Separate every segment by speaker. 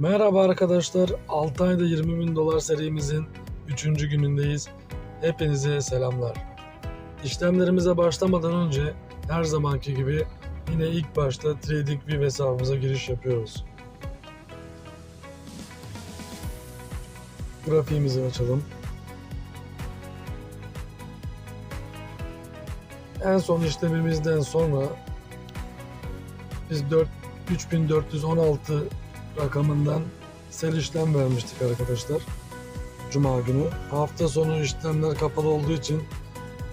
Speaker 1: Merhaba arkadaşlar. 6 ayda 20 bin dolar serimizin 3. günündeyiz. Hepinize selamlar. İşlemlerimize başlamadan önce her zamanki gibi yine ilk başta TradingView hesabımıza giriş yapıyoruz. Grafiğimizi açalım. En son işlemimizden sonra biz 4 3416 rakamından sel işlem vermiştik arkadaşlar. Cuma günü. Hafta sonu işlemler kapalı olduğu için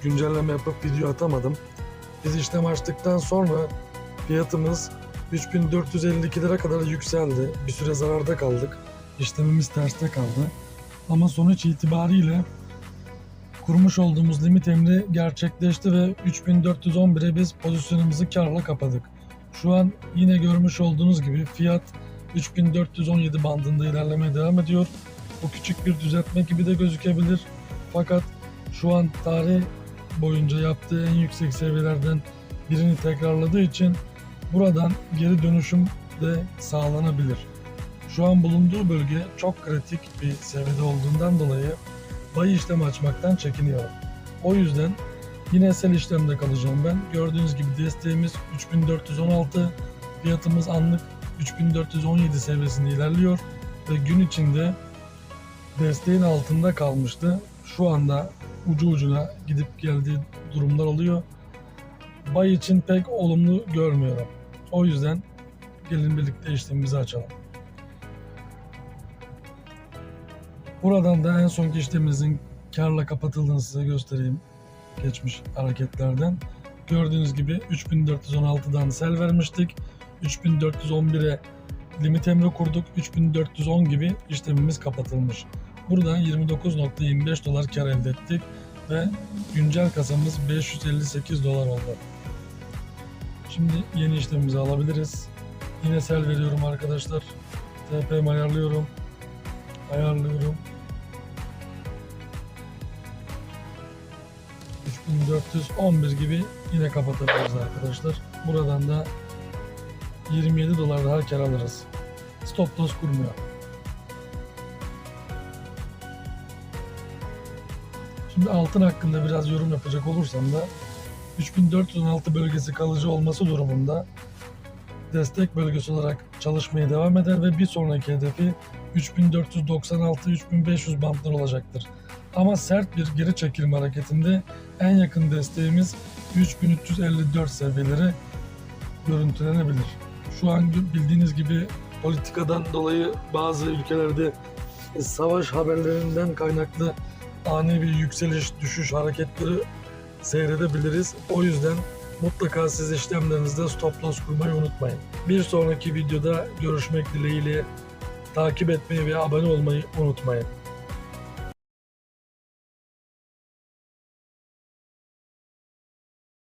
Speaker 1: güncelleme yapıp video atamadım. Biz işlem açtıktan sonra fiyatımız 3452 lira kadar yükseldi. Bir süre zararda kaldık. İşlemimiz terste kaldı. Ama sonuç itibariyle kurmuş olduğumuz limit emri gerçekleşti ve 3411'e biz pozisyonumuzu karla kapadık. Şu an yine görmüş olduğunuz gibi fiyat 3417 bandında ilerlemeye devam ediyor. Bu küçük bir düzeltme gibi de gözükebilir. Fakat şu an tarih boyunca yaptığı en yüksek seviyelerden birini tekrarladığı için buradan geri dönüşüm de sağlanabilir. Şu an bulunduğu bölge çok kritik bir seviyede olduğundan dolayı bayı işlem açmaktan çekiniyorum. O yüzden yine sel işlemde kalacağım ben. Gördüğünüz gibi desteğimiz 3416, fiyatımız anlık 3417 seviyesinde ilerliyor ve gün içinde desteğin altında kalmıştı. Şu anda ucu ucuna gidip geldiği durumlar oluyor. Bay için pek olumlu görmüyorum. O yüzden gelin birlikte işlemimizi açalım. Buradan da en sonki işlemimizin karla kapatıldığını size göstereyim. Geçmiş hareketlerden. Gördüğünüz gibi 3416'dan sel vermiştik. 3411'e limit emri kurduk. 3410 gibi işlemimiz kapatılmış. Buradan 29.25 dolar kar elde ettik ve güncel kasamız 558 dolar oldu. Şimdi yeni işlemimizi alabiliriz. Yine sel veriyorum arkadaşlar. TP'mi ayarlıyorum. Ayarlıyorum. 3411 gibi yine kapatabiliriz arkadaşlar. Buradan da 27 dolar daha kar alırız. Stop loss kurmuyor. Şimdi altın hakkında biraz yorum yapacak olursam da 3416 bölgesi kalıcı olması durumunda destek bölgesi olarak çalışmaya devam eder ve bir sonraki hedefi 3496-3500 bantlar olacaktır. Ama sert bir geri çekilme hareketinde en yakın desteğimiz 3354 seviyeleri görüntülenebilir. Şu an bildiğiniz gibi politikadan dolayı bazı ülkelerde savaş haberlerinden kaynaklı ani bir yükseliş düşüş hareketleri seyredebiliriz. O yüzden mutlaka siz işlemlerinizde stop loss kurmayı unutmayın. Bir sonraki videoda görüşmek dileğiyle takip etmeyi ve abone olmayı unutmayın.